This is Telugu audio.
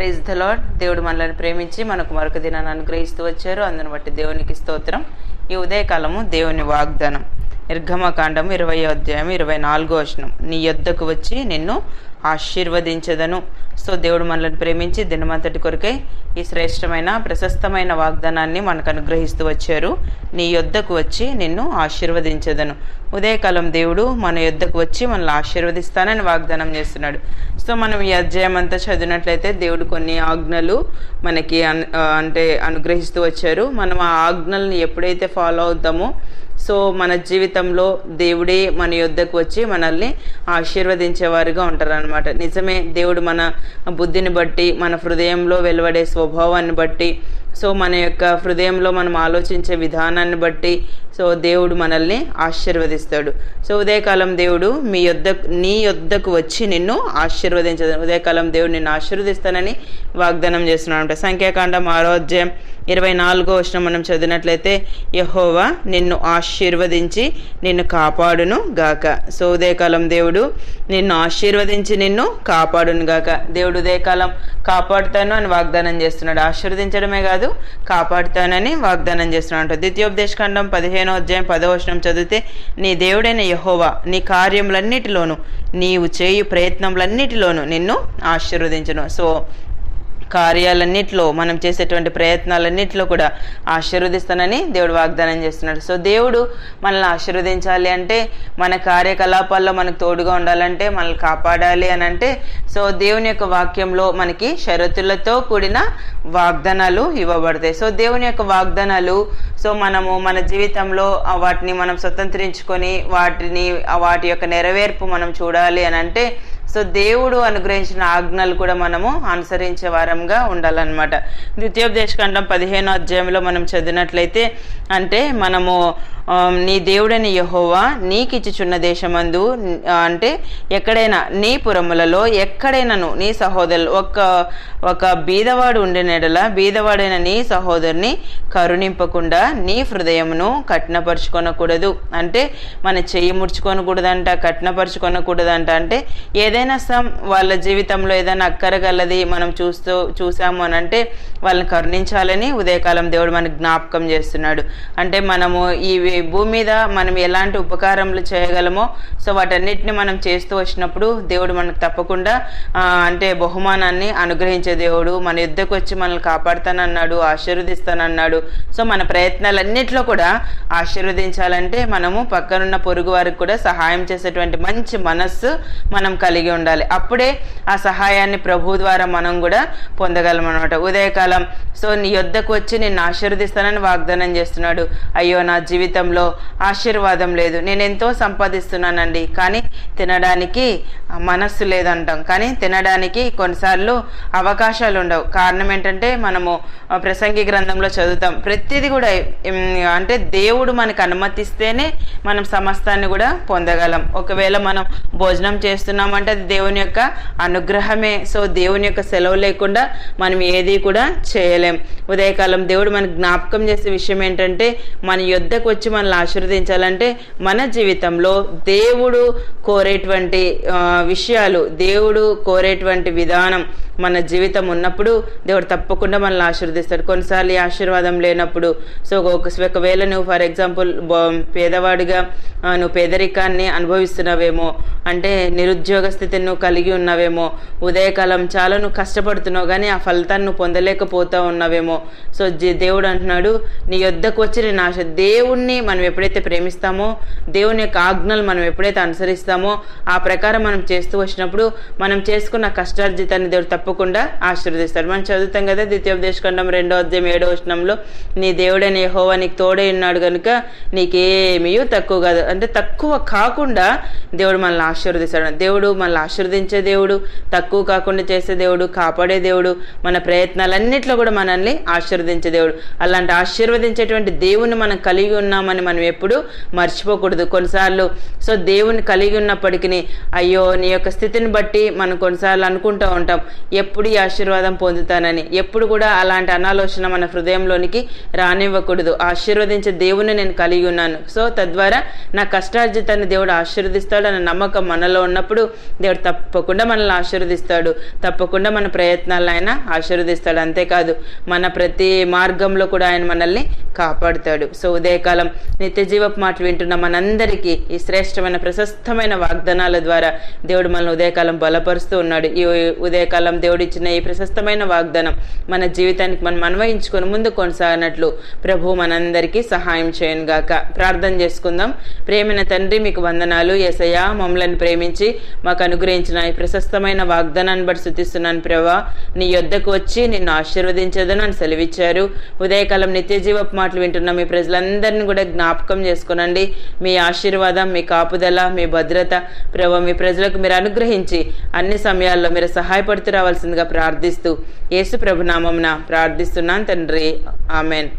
ప్రైజ్ ద లాడ్ దేవుడు మనల్ని ప్రేమించి మనకు మరొక దినాన్ని అనుగ్రహిస్తూ వచ్చారు. అందును బట్టి దేవునికి స్తోత్రం. ఈ ఉదయకాలము దేవుని వాగ్దానం. నిర్గమకాండం ఇరవై అధ్యాయం ఇరవై నాలుగో వచనం. నీ యొద్దకు వచ్చి నిన్ను ఆశీర్వదించదను. సో దేవుడు మనల్ని ప్రేమించి దినమంతటి కొరకై ఈ శ్రేష్టమైన ప్రశస్తమైన వాగ్దానాన్ని మనకు అనుగ్రహిస్తూ వచ్చారు. నీ యొద్దకు వచ్చి నిన్ను ఆశీర్వదించదను. ఉదయకాలం దేవుడు మన యొద్దకు వచ్చి మనల్ని ఆశీర్వదిస్తానని వాగ్దానం చేస్తున్నాడు. సో మనం ఈ అధ్యాయం అంతా చదివినట్లయితే దేవుడు కొన్ని ఆజ్ఞలు మనకి అన్- అంటే అనుగ్రహిస్తూ వచ్చారు. మనం ఆ ఆజ్ఞల్ని ఎప్పుడైతే ఫాలో అవుతామో సో మన జీవితంలో దేవుడే మన యొద్దకు వచ్చి మనల్ని ఆశీర్వదించేవారుగా ఉంటారనమాట నిజమే దేవుడు మన బుద్ధిని బట్టి మన హృదయంలో వెలువడే స్వభావాన్ని బట్టి సో మన యొక్క హృదయంలో మనం ఆలోచించే విధానాన్ని బట్టి సో దేవుడు మనల్ని ఆశీర్వదిస్తాడు. సో ఉదయకాలం దేవుడు మీ యొద్ద నీ యొద్దకు వచ్చి నిన్ను ఆశీర్వదించదు. ఉదయకాలం దేవుడు నిన్ను ఆశీర్వదిస్తానని వాగ్దానం చేస్తున్నాడు సంఖ్యాకాండం ఆరో ఇరవై నాలుగో వచ్చిన మనం చదివినట్లయితే యహోవా నిన్ను ఆశీర్వదించి నిన్ను కాపాడును గాక. సో ఉదయకాలం దేవుడు నిన్ను ఆశీర్వదించి నిన్ను కాపాడును గాక. దేవుడు ఉదయకాలం కాపాడుతాను అని వాగ్దానం చేస్తున్నాడు. ఆశీర్వదించడమే కాదు కాపాడుతానని వాగ్దానం చేస్తున్నాడు ద్వితీయోపదేశకాండం పదిహేనో అధ్యాయం పదవచనం చదివితే నీ దేవుడైన యహోవా నీ కార్యములన్నిటిలోను నీవు చేయు ప్రయత్నములన్నిటిలోను నిన్ను ఆశీర్వదించను. సో కార్యాలన్నింటిలో మనం చేసేటువంటి ప్రయత్నాలన్నింటిలో కూడా ఆశీర్వదిస్తానని దేవుడు వాగ్దానం చేస్తున్నాడు. సో దేవుడు మనల్ని ఆశీర్వదించాలి అంటే మన కార్యకలాపాల్లో మనకు తోడుగా ఉండాలంటే మనల్ని కాపాడాలి అని అంటే సో దేవుని యొక్క వాక్యంలో మనకి షరతులతో కూడిన వాగ్దానాలు ఇవ్వబడతాయి. సో దేవుని యొక్క వాగ్దానాలు సో మనము మన జీవితంలో వాటిని మనం స్వతంత్రించుకొని వాటిని వాటి యొక్క నెరవేర్పు మనం చూడాలి అని అంటే సో దేవుడు అనుగ్రహించిన ఆజ్ఞలు కూడా మనము అనుసరించే వారంగా ఉండాలన్నమాట. ద్వితీయోపదేశకాండం పదిహేనో అధ్యాయంలో మనం చదివినట్లయితే అంటే మనము నీ దేవుడైన యహోవా నీకిచ్చుచున్న దేశమందు అంటే ఎక్కడైనా నీ పురములలో ఎక్కడైనాను నీ సహోదరులు ఒక ఒక బీదవాడు ఉండినెడల బీదవాడైన నీ సహోదరుని కరుణింపకుండా నీ హృదయమును కఠినపరుచుకొనకూడదు. అంటే మన చెయ్యి ముడుచుకొనకూడదంట కఠినపరుచుకొనకూడదంట అంటే ఏదైనా సమ్ వాళ్ళ జీవితంలో ఏదైనా అక్కరగలది మనం చూస్తూ చూసాము అని అంటే వాళ్ళని కరుణించాలని ఉదయకాలం దేవుడు మనకు జ్ఞాపకం చేస్తున్నాడు. అంటే మనము ఈ భూమి మీద మనం ఎలాంటి ఉపకారములు చేయగలమో సో వాటన్నిటిని మనం చేస్తూ వచ్చినప్పుడు దేవుడు మనకు తప్పకుండా అంటే బహుమానాన్ని అనుగ్రహించే దేవుడు మన యుద్ధకు వచ్చి మనల్ని కాపాడుతానన్నాడు ఆశీర్వదిస్తానన్నాడు. సో మన ప్రయత్నాలన్నిట్లో కూడా ఆశీర్వదించాలంటే మనము పక్కనున్న పొరుగు వారికి కూడా సహాయం చేసేటువంటి మంచి మనస్సు మనం కలిగి ఉండాలి. అప్పుడే ఆ సహాయాన్ని ప్రభు ద్వారా మనం కూడా పొందగలం అనమాట ఉదయకాలం సో నీ యొద్దకు వచ్చి నిన్ను ఆశీర్వదిస్తానని వాగ్దానం చేస్తున్నాడు. అయ్యో నా జీవితంలో ఆశీర్వాదం లేదు. నేను ఎంతో సంపాదిస్తున్నానండి. కానీ తినడానికి మనస్సు లేదంటాం. కానీ తినడానికి కొన్నిసార్లు అవకాశాలు ఉండవు. కారణం ఏంటంటే మనము ప్రసంగి గ్రంథంలో చదువుతాం. ప్రతిదీ కూడా అంటే దేవుడు మనకు అనుమతిస్తేనే మనం సమస్తాన్ని కూడా పొందగలం. ఒకవేళ మనం భోజనం చేస్తున్నామంటే అది దేవుని యొక్క అనుగ్రహమే. సో దేవుని యొక్క సెలవు లేకుండా మనం ఏది కూడా చేయలేం. ఉదయకాలం దేవుడు మనకు జ్ఞాపకం చేసే విషయం ఏంటంటే మన యొద్దకు వచ్చి మనల్ని ఆశీర్వదించాలంటే మన జీవితంలో దేవుడు కోరేటువంటి విషయాలు దేవుడు కోరేటువంటి విధానం మన జీవితం ఉన్నప్పుడు దేవుడు తప్పకుండా మనల్ని ఆశీర్వదిస్తాడు. కొన్నిసార్లు ఈ ఆశీర్వాదం లేనప్పుడు సో ఒకవేళ నువ్వు ఫర్ ఎగ్జాంపుల్ పేదవాడిగా నువ్వు పేదరికాన్ని అనుభవిస్తున్నావేమో అంటే నిరుద్యోగ స్థితిని నువ్వు కలిగి ఉన్నావేమో ఉదయకాలం చాలా నువ్వు కష్టపడుతున్నావు కానీ ఆ ఫలితాన్ని నువ్వు పొందలేకపోతా ఉన్నావేమో సో దేవుడు అంటున్నాడు నీ యొద్దకు వచ్చి నేను ఆశ దేవుణ్ణి మనం ఎప్పుడైతే ప్రేమిస్తామో దేవుని యొక్క ఆజ్ఞలు మనం ఎప్పుడైతే అనుసరిస్తామో ఆ ప్రకారం మనం చేస్తూ వచ్చినప్పుడు మనం చేసుకున్న కష్టార్జితాన్ని దేవుడు తప్ప తప్పకుండా ఆశీర్వదిస్తాడు మనం చదువుతాం కదా ద్వితీయోపదేశఖండం రెండో అధ్యాయం ఏడో వచనంలో నీ దేవుడైన యెహోవా నీకు తోడే ఉన్నాడు కనుక నీకేమీ తక్కువ కాదు. అంటే తక్కువ కాకుండా దేవుడు మనల్ని ఆశీర్వదిస్తాడు. దేవుడు మనల్ని ఆశీర్వదించే దేవుడు తక్కువ కాకుండా చేసే దేవుడు కాపాడే దేవుడు మన ప్రయత్నాలన్నిట్లో కూడా మనల్ని ఆశీర్వదించే దేవుడు. అలాంటి ఆశీర్వదించేటువంటి దేవుని మనం కలిగి ఉన్నామని మనం ఎప్పుడు మర్చిపోకూడదు. కొన్నిసార్లు సో దేవుని కలిగి ఉన్నప్పటికీ అయ్యో నీ యొక్క స్థితిని బట్టి మనం కొన్నిసార్లు అనుకుంటూ ఉంటాం. ఎప్పుడు ఈ ఆశీర్వాదం పొందుతానని ఎప్పుడు కూడా అలాంటి అనాలోచన మన హృదయంలోనికి రానివ్వకూడదు. ఆశీర్వదించే దేవుని నేను కలిగి ఉన్నాను. సో తద్వారా నా కష్టార్జితాన్ని దేవుడు ఆశీర్వదిస్తాడు అన్న నమ్మకం మనలో ఉన్నప్పుడు దేవుడు తప్పకుండా మనల్ని ఆశీర్వదిస్తాడు. తప్పకుండా మన ప్రయత్నాలను ఆయన ఆశీర్వదిస్తాడు. అంతేకాదు మన ప్రతి మార్గంలో కూడా ఆయన మనల్ని కాపాడుతాడు. సో ఉదయకాలం నిత్యజీవపు మాటలు వింటున్న మనందరికీ ఈ శ్రేష్టమైన ప్రశస్తమైన వాగ్దానాల ద్వారా దేవుడు మనల్ని ఉదయకాలం బలపరుస్తూ ఉన్నాడు. ఈ ఉదయకాలం దేవుడు దేవుడిచ్చిన ఈ ప్రశస్తమైన వాగ్దానం మన జీవితానికి మనం అన్వయించుకొని ముందు కొనసాగినట్లు ప్రభు మనందరికీ సహాయం చేయను గాక ప్రార్థన చేసుకుందాం. ప్రేమైన తండ్రి మీకు వందనాలు. ఎసయ మమ్మలను ప్రేమించి మాకు అనుగ్రహించిన ఈ ప్రశస్తమైన వాగ్దానాన్ని బట్టి శుతిస్తున్నాను ప్రభా. నీ యొద్దకు వచ్చి నిన్ను ఆశీర్వదించదని అని సెలవిచ్చారు. ఉదయకాలం నిత్యజీవపు మాటలు వింటున్న మీ ప్రజలందరినీ కూడా జ్ఞాపకం చేసుకునండి. మీ ఆశీర్వాదం మీ కాపుదల మీ భద్రత ప్రభా మీ ప్రజలకు మీరు అనుగ్రహించి అన్ని సమయాల్లో మీరు సహాయపడుతూ కావాల్సిందిగా ప్రార్థిస్తూ యేసు ప్రభునామమున ప్రార్థిస్తున్నాను తండ్రి. ఆమెన్.